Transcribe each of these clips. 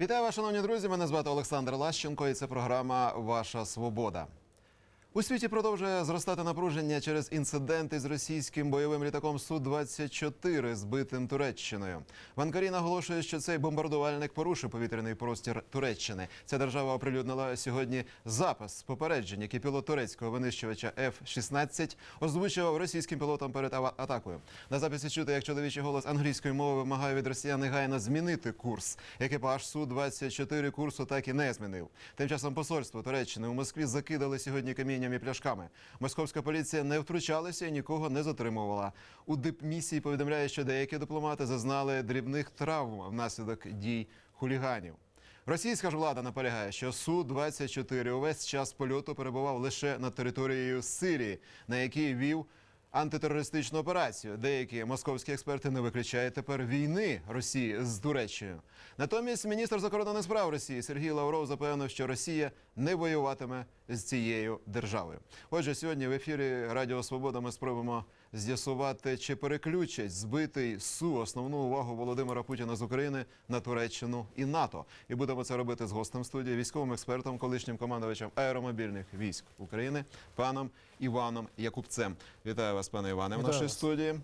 Вітаю вас, шановні друзі. Мене звати Олександр Лащенко, і це програма Ваша Свобода. У світі продовжує зростати напруження через інциденти з російським бойовим літаком су 24 збитим Туреччиною. В Анкарі наголошує, що цей бомбардувальник порушив повітряний простір Туреччини. Ця держава оприлюднила сьогодні запис попереджень, який пілот турецького винищувача F-16 озвучував російським пілотам перед атакою. На записі чути, як чоловічий голос англійської мови вимагає від росіян негайно змінити курс. Екіпаж су 24 курсу так і не змінив. Тим часом посольство Туреччини у Москві закидали сьогодні камінням і пляшками. Московська поліція не втручалася і нікого не затримувала. У дипмісії повідомляє, що деякі дипломати зазнали дрібних травм внаслідок дій хуліганів. Російська ж влада наполягає, що су 24 увесь час польоту перебував лише над територією Сирії, на якій вів антитерористичну операцію. Деякі московські експерти не виключають тепер війни Росії з Туреччиною. Натомість міністр закордонних справ Росії Сергій Лавров запевнив, що Росія не воюватиме з цією державою. Отже, сьогодні в ефірі Радіо Свобода ми спробуємо з'ясувати, чи переключать збитий су основну увагу Володимира Путіна з України на Туреччину і НАТО. І будемо це робити з гостем студії, військовим експертом, колишнім командувачем аеромобільних військ України, паном Іваном Якубцем. Вітаю вас, пане Іване, в нашій вас. студії.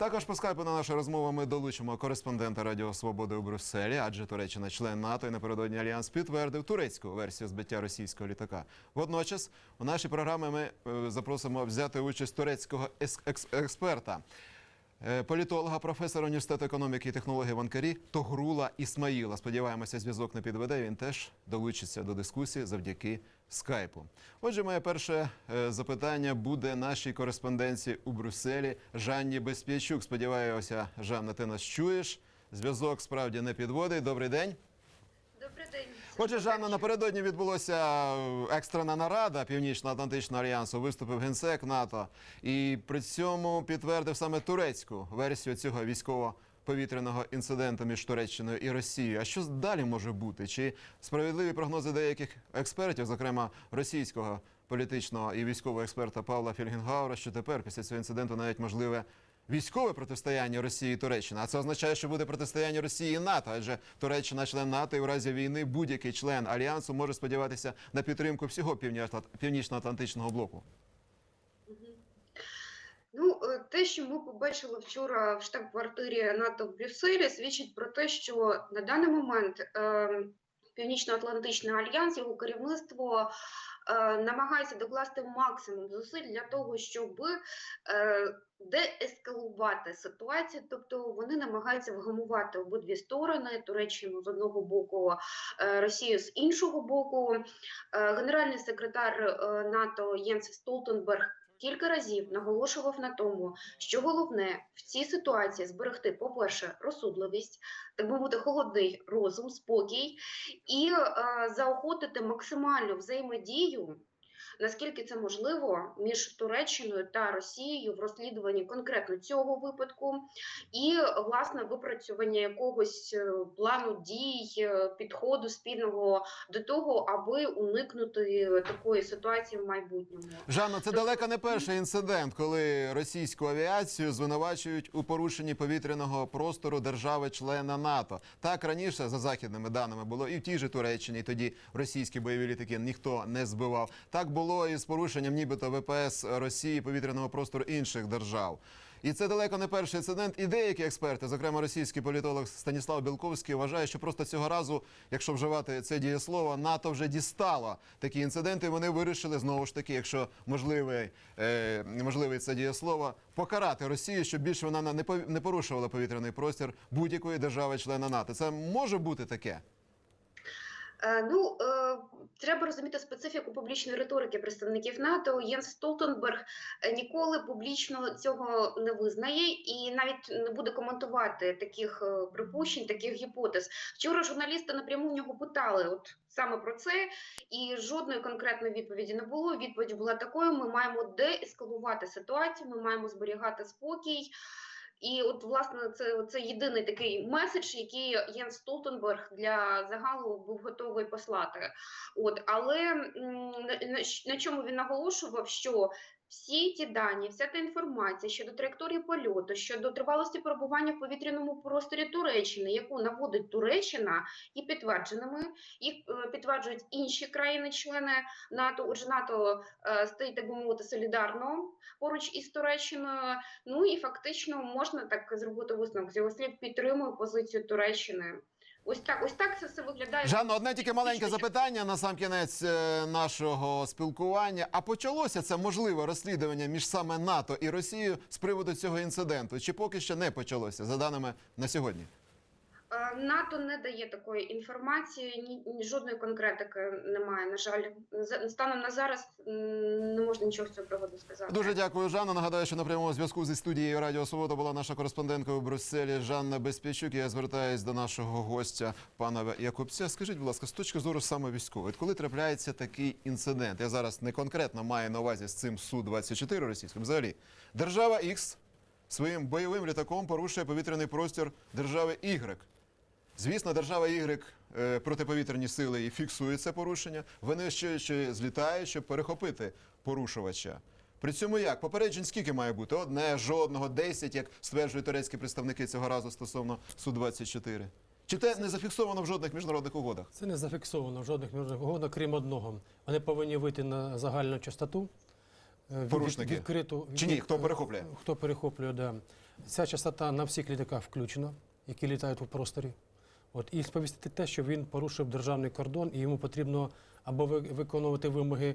Також по скайпу на нашу розмову ми долучимо кореспондента Радіо Свободи у Брюсселі, адже Туреччина член НАТО і напередодні альянс підтвердив турецьку версію збиття російського літака. Водночас у нашій програмі ми е, запросимо взяти участь турецького екс екс- експерта. Е, Політолога, професора університету економіки і технологій в Анкарі Тогрула Ісмаїла. Сподіваємося, зв'язок не підведе. Він теж долучиться до дискусії завдяки скайпу. Отже, моє перше е, запитання буде нашій кореспонденції у Брюсселі Жанні Безпічук. Сподіваюся, Жанна, ти нас чуєш. Зв'язок справді не підводить. Добрий день. Добрий день. Отже, Жанна, напередодні відбулося е, екстрена нарада Північно-Атлантичного альянсу. Виступив генсек НАТО і при цьому підтвердив саме турецьку версію цього військово-повітряного інциденту між Туреччиною і Росією. А що далі може бути? Чи справедливі прогнози деяких експертів, зокрема російського політичного і військового експерта Павла Фельгенгаура, що тепер після цього інциденту навіть можливе військове протистояння Росії і Туреччини. А це означає, що буде протистояння Росії і НАТО, адже Туреччина член НАТО, і в разі війни будь-який член альянсу може сподіватися на підтримку всього Північно- північно-атлантичного блоку. Ну, е, те, що ми побачили вчора в штаб-квартирі НАТО в Брюсселі, свідчить про те, що на даний момент е, Північно-Атлантичний альянс, його керівництво намагається докласти максимум зусиль для того, щоб е, деескалувати ситуацію, тобто вони намагаються вгамувати обидві сторони Туреччину з одного боку, е, Росію з іншого боку. Е, Генеральний секретар е, НАТО Єнс Столтенберг кілька разів наголошував на тому, що головне в цій ситуації зберегти, по-перше, розсудливість, так би мовити, холодний розум, спокій і е, заохотити максимальну взаємодію. Наскільки це можливо між Туреччиною та Росією в розслідуванні конкретно цього випадку, і власне випрацювання якогось е, плану дій, е, підходу спільного до того, аби уникнути такої ситуації в майбутньому. Жанна, це далеко не перший інцидент, коли російську авіацію звинувачують у порушенні повітряного простору держави-члена НАТО. Так раніше, за західними даними, було і в тій же Туреччині. і Тоді російські бойові літаки ніхто не збивав. Так було і з порушенням, нібито ВПС Росії повітряного простору інших держав. І це далеко не перший інцидент. І деякі експерти, зокрема російський політолог Станіслав Білковський, вважає, що просто цього разу, якщо вживати це дієслово, НАТО вже дістало такі інциденти. Вони вирішили знову ж таки, якщо можливий, е, можливий це дієслово, покарати Росію, щоб більше вона не порушувала повітряний простір будь-якої держави-члена НАТО. Це може бути таке. Е, Ну, е, треба розуміти специфіку публічної риторики представників НАТО. Єнс Столтенберг е, ніколи публічно цього не визнає і навіть не буде коментувати таких припущень, таких гіпотез. Вчора журналісти напряму в нього питали, от саме про це, і жодної конкретної відповіді не було. Відповідь була такою: ми маємо деескалувати ситуацію, ми маємо зберігати спокій. І от, власне, це, це єдиний такий меседж, який Єнс Столтенберг для загалу був готовий послати. От, але на, чому він наголошував, що всі ті дані, вся та інформація щодо траєкторії польоту, щодо тривалості перебування в повітряному просторі Туреччини, яку наводить Туреччина, і підтвердженими, їх е, підтверджують інші країни-члени НАТО. Отже, НАТО е, стоїть, так би мовити, солідарно поруч із Туреччиною. Ну і фактично можна так зробити висновок. З його слів підтримує позицію Туреччини. Ось так, ось так це все виглядає. Жанна, одне тільки маленьке запитання на сам кінець е, нашого спілкування. А почалося це можливе розслідування між саме НАТО і Росією з приводу цього інциденту? Чи поки що не почалося за даними на сьогодні? Е, НАТО не дає такої інформації, ні, ні жодної конкретики немає. На жаль, станом на зараз не можна нічого з цього приводу сказати. Дуже дякую, Жанна. Нагадаю, що на прямому зв'язку зі студією Радіо Свобода була наша кореспондентка у Брюсселі Жанна Безпічук. Я звертаюсь до нашого гостя, пана Якубця. Скажіть, будь ласка, з точки зору саме військової, коли трапляється такий інцидент, я зараз не конкретно маю на увазі з цим су 24 російським. Взагалі, держава X своїм бойовим літаком порушує повітряний простір держави Y. Звісно, держава Y е, протиповітряні сили і фіксує це порушення, винищуючи, злітає, щоб перехопити порушувача. При цьому як? Попереджень скільки має бути? Одне, жодного, десять, як стверджують турецькі представники цього разу стосовно Су-24. Чи те не зафіксовано в жодних міжнародних угодах? Це не зафіксовано в жодних міжнародних угодах, крім одного. Вони повинні вийти на загальну частоту. е, Порушники? відкриту. Чи ні? Хто перехоплює? Хто перехоплює, да. Ця частота на всіх літаках включена, які літають у просторі. От, і сповістити те, що він порушив державний кордон, і йому потрібно або виконувати вимоги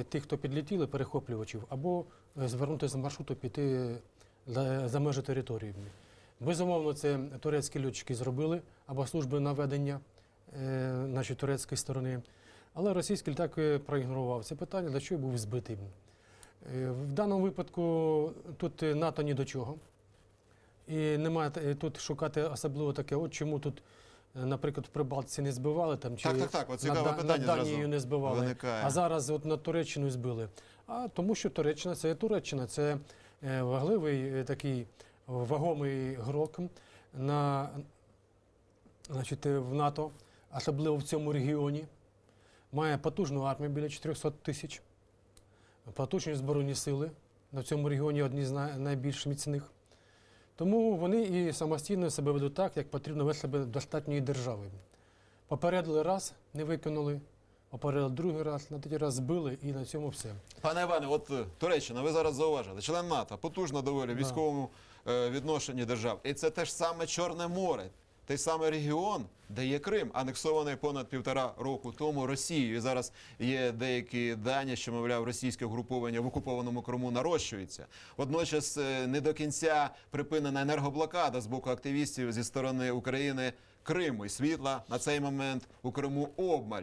е, тих, хто підлетіли, перехоплювачів, або е, звернути з маршруту, піти е, за, межі території. Безумовно, це турецькі льотчики зробили, або служби наведення нашої турецької сторони. Але російський літак проігнорував це питання, для чого був збитий. В даному випадку тут НАТО ні до чого. І немає тут шукати особливо таке, от чому тут, наприклад, в Прибалтиці не збивали там, чи Так, так, так, от на, цікаве Да- питання над Данією зразу не збивали. виникає. А зараз от на Туреччину збили. А тому, що Туреччина це є Туреччина, це е, вагливий е, такий вагомий грок на, значить, е, в НАТО, особливо в цьому регіоні. Має потужну армію біля 400 тисяч, потужні збройні сили. На цьому регіоні одні з най- найбільш міцних. Тому вони і самостійно себе ведуть так, як потрібно вести себе достатньої держави. Попередили раз, не виконали, попередили другий раз, на третій раз збили і на цьому все. Пане Іване, от е, Туреччина, ви зараз зауважили, член НАТО, потужно доволі в військовому е, відношенні держав. І це те ж саме Чорне море, той самий регіон, де є Крим, анексований понад півтора року тому Росією. І зараз є деякі дані, що, мовляв, російське угруповання в окупованому Криму нарощується. Водночас е, не до кінця припинена енергоблокада з боку активістів зі сторони України Криму і світла на цей момент у Криму обмаль.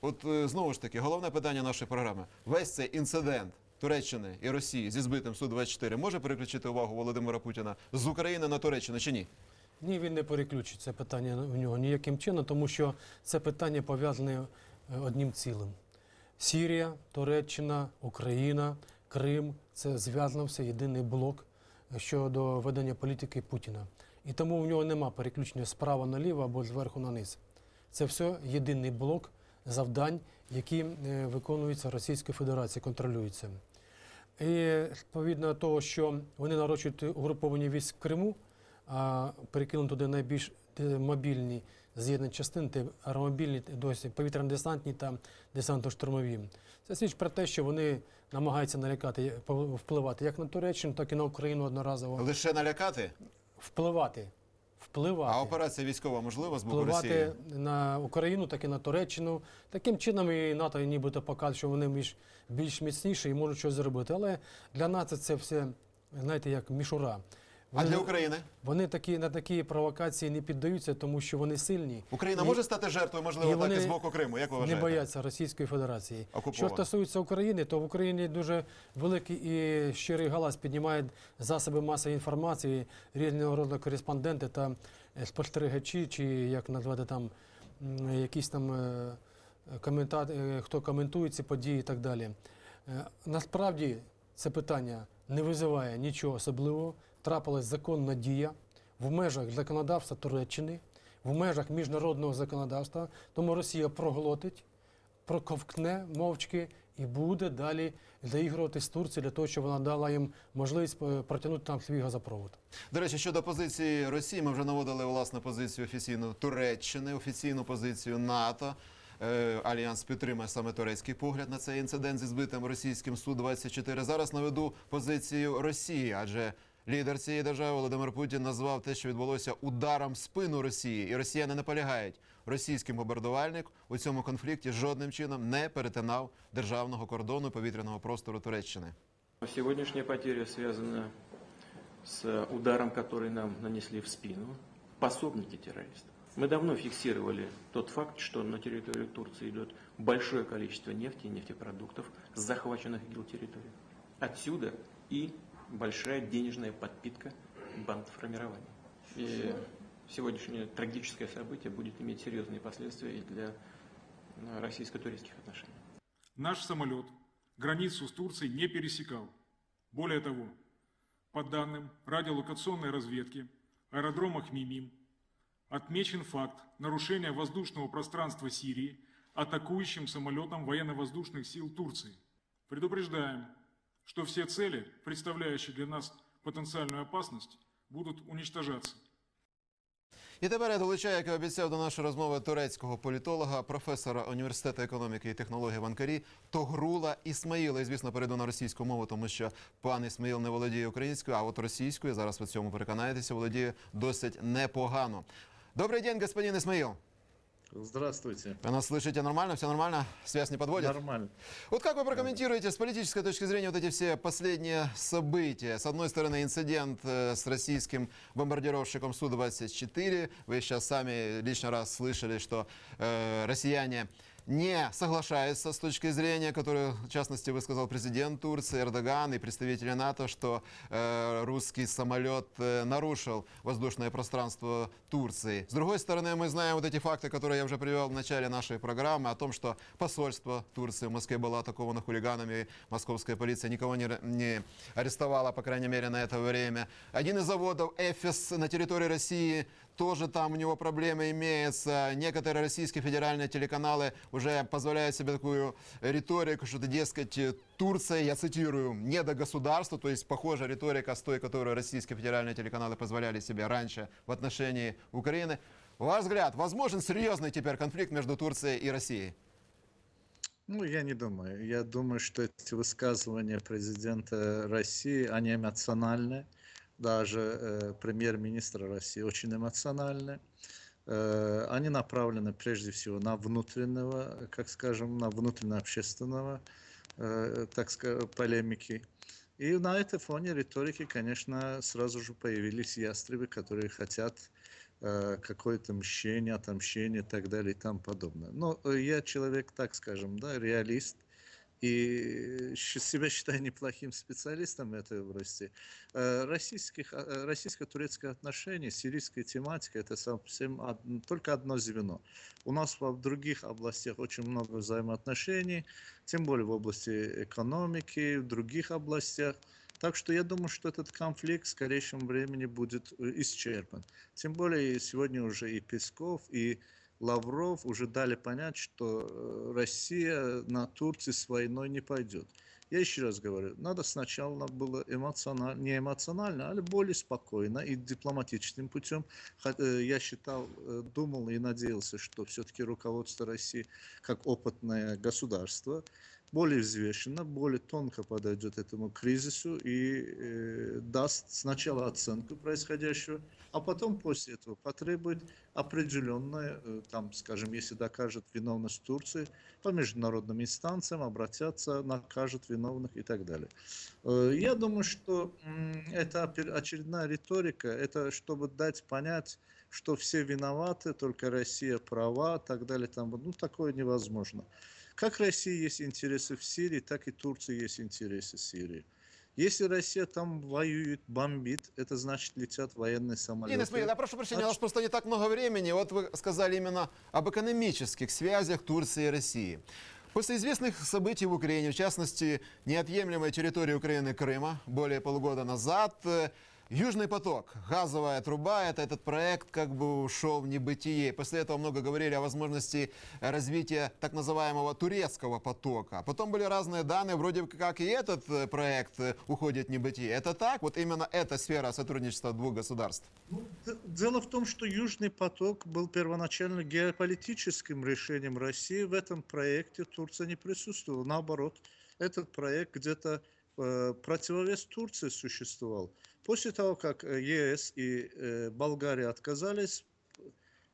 От е, знову ж таки, головне питання нашої програми. Весь цей інцидент Туреччини і Росії зі збитим Су-24 може переключити увагу Володимира Путіна з України на Туреччину чи ні? Ні, він не переключить це питання в нього ніяким чином, тому що це питання пов'язане е, одним цілим. Сірія, Туреччина, Україна, Крим це зв'язано все єдиний блок е, щодо ведення політики Путіна. І тому в нього нема переключення справа наліво або зверху на низ. Це все єдиний блок завдань, які е, виконуються Російською Федерацією, контролюються. І відповідно того, що вони нарощують угруповання військ в Криму, а перекинути туди найбільш мобільні з'єднані частини, те аеромобільні, досі повітряно-десантні та десантно-штурмові. Це свідчить про те, що вони намагаються налякати, впливати як на Туреччину, так і на Україну одноразово. Лише налякати? Впливати. Впливати. А операція військова можлива з боку впливати Росії? на Україну, так і на Туреччину. Таким чином і НАТО нібито показує, що вони більш, більш міцніші і можуть щось зробити. Але для НАТО це все, знаєте, як мішура. А для України? вони такі, на такі провокації не піддаються, тому що вони сильні. Україна І- може стати жертвою, можливо, і так і з боку Криму. Як ви не бояться Російської Федерації. Що стосується України, то в Україні дуже великий і щирий галас піднімають засоби масової інформації, різного роду кореспонденти та е, спостерігачі, чи як назвати там якісь там е, е, хто коментує ці події і так далі. Насправді це питання не визиває нічого особливого. Трапилась законна дія в межах законодавства Туреччини, в межах міжнародного законодавства, тому Росія проглотить проковкне мовчки і буде далі доігрувати з Турцією для того, щоб вона дала їм можливість е, протягнути там свій газопровод. До речі, щодо позиції Росії, ми вже наводили власне позицію офіційну Туреччини, офіційну позицію НАТО. Е, Альянс підтримує саме турецький погляд на цей інцидент зі збитим російським су 24 Зараз наведу позицію Росії, адже лідер цієї держави Володимир Путін назвав те, що відбулося ударом в спину Росії, і росіяни наполягають. Російський бомбардувальник у цьому конфлікті жодним чином не перетинав державного кордону повітряного простору Туреччини. Сегодняшняя потеря связана с ударом, который нам нанесли в спину пособники террористов. Мы давно фиксировали тот факт, что на территорию Турции идет большое количество нефти и нефтепродуктов с захваченных ИГИЛ территорий. Отсюда и большая денежная подпитка бандформирования. И сегодняшнее трагическое событие будет иметь серьезные последствия и для э, российско-турецких отношений. Наш самолет границу с Турцией не пересекал. Более того, по данным радиолокационной разведки аэродрома Хмимим, отмечен факт нарушения воздушного пространства Сирии атакующим самолетом военно-воздушных сил Турции. Предупреждаем, что все цели, представляющие для нас потенциальную опасность, будут уничтожаться. І тепер я долучаю, як і обіцяв до нашої розмови турецького політолога, професора університету економіки і технологій в Анкарі Тогрула Ісмаїла. І звісно, перейду на російську мову, тому що пан Ісмаїл не володіє українською, а от російською зараз ви цьому переконаєтеся, володіє досить непогано. Добрий день, господин Исмаил. Здравствуйте. Вы нас слышите нормально? Все нормально? Связь не подводит? Нормально. Вот как вы прокомментируете с политической точки зрения вот эти все последние события? С одной стороны, инцидент э, с российским бомбардировщиком Су-24. Вы сейчас сами лишний раз слышали, что э, россияне не соглашаются с точки зрения, которую, в частности, высказал президент Турции Эрдоган и представители НАТО, что э, русский самолет э, нарушил воздушное пространство Турции. С другой стороны, мы знаем вот эти факты, которые я уже привел в начале нашей программы, о том, что посольство Турции в Москве было атаковано хулиганами, московская полиция никого не, не арестовала, по крайней мере, на это время. Один из заводов «Эфис» на территории России тоже там у него проблемы имеются. Некоторые российские федеральные телеканалы уже позволяют себе такую риторику, что, дескать, Турция, я цитирую, не до государства, то есть похожая риторика с той, которую российские федеральные телеканалы позволяли себе раньше в отношении Украины. Ваш взгляд, возможен серьезный теперь конфликт между Турцией и Россией? Ну, я не думаю. Я думаю, что эти высказывания президента России, они эмоциональны. Даже э, премьер-министр России очень эмоциональны. Э, они направлены прежде всего на внутреннего, как скажем, на внутренне-общественного, э, так сказать, полемики. И на этой фоне риторики, конечно, сразу же появились ястребы, которые хотят э, какое-то мщение, отомщение и так далее и тому подобное. Но я человек, так скажем, да, реалист, и себя считаю неплохим специалистом в этой области. Э, Российских, э, российско-турецкие отношения, сирийская тематика – это совсем только одно звено. У нас в других областях очень много взаимоотношений, тем более в области экономики, в других областях. Так что я думаю, что этот конфликт в скорейшем времени будет э, исчерпан. Тем более сегодня уже и Песков, и Лавров уже дали понять, что э, Россия на Турции с войной не пойдет. Я еще раз говорю, надо сначала было эмоционально, не эмоционально, а более спокойно и дипломатическим путем. Э, Я считал, э, думал и надеялся, что все-таки руководство России, как опытное государство, более взвешенно, более тонко подойдет этому кризису и э, даст сначала оценку происходящего, а потом после этого потребует определенное, э, там, скажем, если докажет виновность Турции, по международным инстанциям обратятся, накажут виновных и так далее. Э, Я думаю, что м, это очередная риторика, это чтобы дать понять, что все виноваты, только Россия права, так далее, там, ну, такое невозможно. Как России есть интересы в Сирии, так и Турции есть интересы в Сирии. Если Россия там воюет, бомбит, это значит летят военные самолеты. Нина Исмаил, я прошу прощения, у нас просто не так много времени. Вот вы сказали именно об экономических связях Турции и России. После известных событий в Украине, в частности, неотъемлемой территории Украины Крыма, более полугода назад, э, Южный поток, газовая труба, это этот проект как бы ушел в небытие. После этого много говорили о возможности развития так называемого турецкого потока. Потом были разные данные, вроде как и этот э, проект э, уходит в небытие. Это так? Вот именно эта сфера сотрудничества двух государств? Ну, Дело в том, что Южный поток был первоначально геополитическим решением России. В этом проекте Турция не присутствовала. Наоборот, этот проект где-то противовес Турции существовал. После того, как э, ЕС и э, Болгария отказались,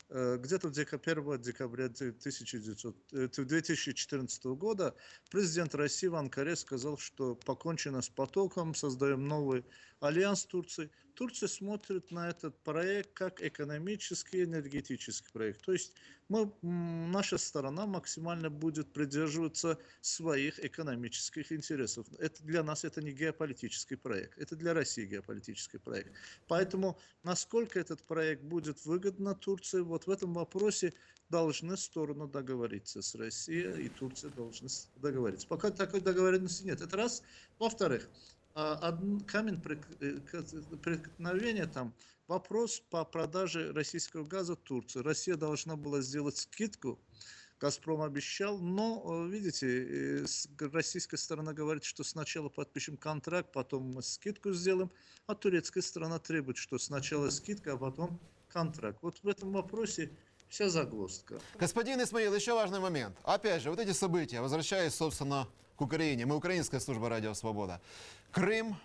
э, где-то в дека- 1 декабря 1900 э, 2014 года президент России в Анкаре сказал, что покончено с потоком, создаем новый альянс Турции. Турция смотрит на этот проект как экономический, энергетический проект. То есть мы, наша сторона максимально будет придерживаться своих экономических интересов. Это для нас это не геополитический проект, это для России геополитический проект. Поэтому насколько этот проект будет выгодно Турции, вот в этом вопросе должны стороны договориться с Россией, и Турция должны с- договориться. Пока такой договоренности нет. Это раз. Во-вторых, камень прек- э, преткновения там вопрос по продаже российского газа Турции. Россия должна была сделать скидку, Газпром обещал, но, э, видите, э, российская сторона говорит, что сначала подпишем контракт, потом мы скидку сделаем, а турецкая сторона требует, что сначала скидка, а потом контракт. Вот в этом вопросе вся загвоздка. Господин Исмаил, еще важный момент. Опять же, вот эти события, возвращаясь, собственно, Украине. Мы украинская служба «Радио Свобода». Крым,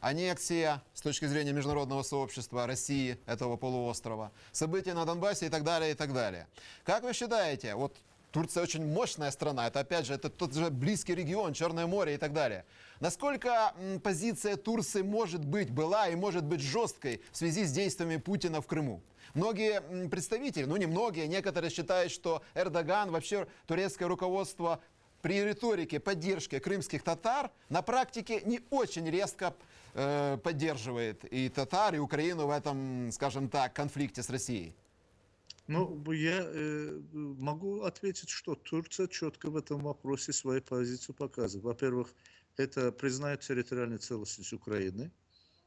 аннексия с точки зрения международного сообщества России, этого полуострова, события на Донбассе и так далее, и так далее. Как вы считаете, вот Турция очень мощная страна, это опять же, это тот же близкий регион, Черное море и так далее. Насколько м, позиция Турции может быть, была и может быть жесткой в связи с действиями Путина в Крыму? Многие представители, ну не многие, некоторые считают, что Эрдоган, вообще турецкое руководство при риторике поддержки крымских татар на практике не очень резко э, поддерживает и татар, и Украину в этом, скажем так, конфликте с Россией. Ну, я э, могу ответить, что Турция четко в этом вопросе свою позицию показывает. Во-первых, это признает территориальную целостность Украины,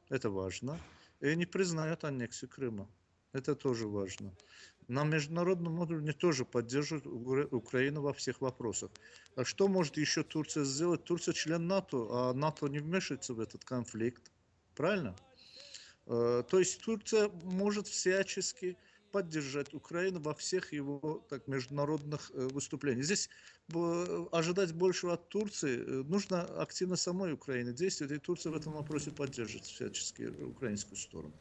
это важно, и не признает аннексию Крыма. Это тоже важно. На международном уровне тоже поддерживает Угра- Украину во всех вопросах. А что может еще Турция сделать? Турция член НАТО, а НАТО не вмешивается в этот конфликт. Правильно? Э, То есть Турция может всячески поддержать Украину во всех его так, международных э, выступлениях. Здесь б- ожидать большего от Турции э, нужно активно самой Украине действовать, и Турция в этом вопросе поддержит всячески украинскую сторону.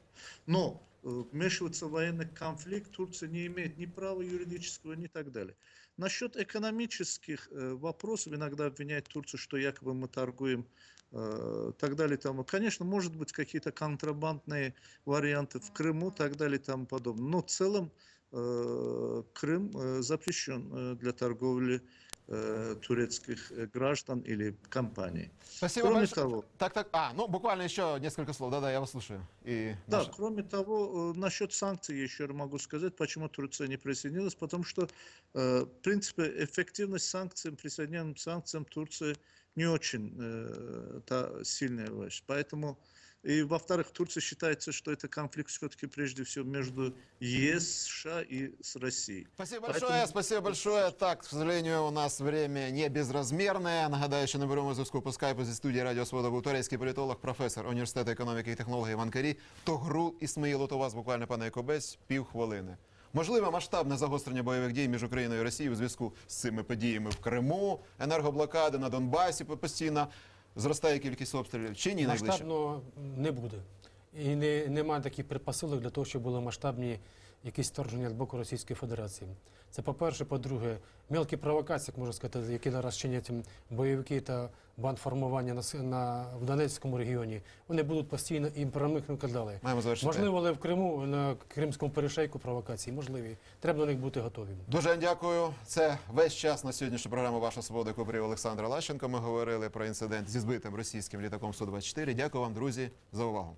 Но э, вмешиваться в военный конфликт Турция не имеет ни права юридического, ни так далее. Насчет экономических э, вопросов иногда обвиняют Турцию, что якобы мы торгуем э, так далее и тому. Конечно, может быть какие-то контрабандные варианты в Крыму, так далее тому подобное. Но в целом э, Крым э, запрещен э, для торговли э, турецких э, граждан или компаний. Спасибо Кроме большое. того, Так, так. А, ну буквально еще несколько слов. Да-да, я вас слушаю. И Да, наша- кроме того, э, насчет санкций я еще могу сказать, почему Турция не присоединилась, потому что, э, в принципе, эффективность санкций, присоединенным санкциям Турции не очень э, та сильная вещь. Поэтому, и во-вторых, Турция считается, что это конфликт все-таки прежде всего между ЕС, США и с Россией. Спасибо Поэтому- большое, спасибо большое. Так, к сожалению, у нас время не безразмірне. Нагадаю, що на беремо зв'язку по скайпу зі студії Радіо Свобода був турецький політолог, професор університету економіки і технології в Анкарі Тогрул Ісмаїл. От у вас буквально, пане Якобець, півхвилини. Можливе масштабне загострення бойових дій між Україною і Росією у зв'язку з цими подіями в Криму, енергоблокади на Донбасі постійно зростає кількість обстрілів. Чи ні найближче? Масштабно не буде. І не, немає таких предпосилок для того, щоб були масштабні якісь вторгнення з боку Російської Федерації. Це по-перше, по-друге, мелкі провокації, як можна сказати, які зараз чинять бойовики та бандформування на, на, в Донецькому регіоні, вони будуть постійно і про них не казали. Маємо завершити. Можливо, але в Криму, на Кримському перешейку провокації, можливі. Треба до них бути готовим. Дуже дякую. Це весь час на сьогоднішню програму Ваша свобода, яку провів Олександр Лащенко. Ми говорили про інцидент зі збитим російським літаком Су-24. Дякую вам, друзі, за увагу.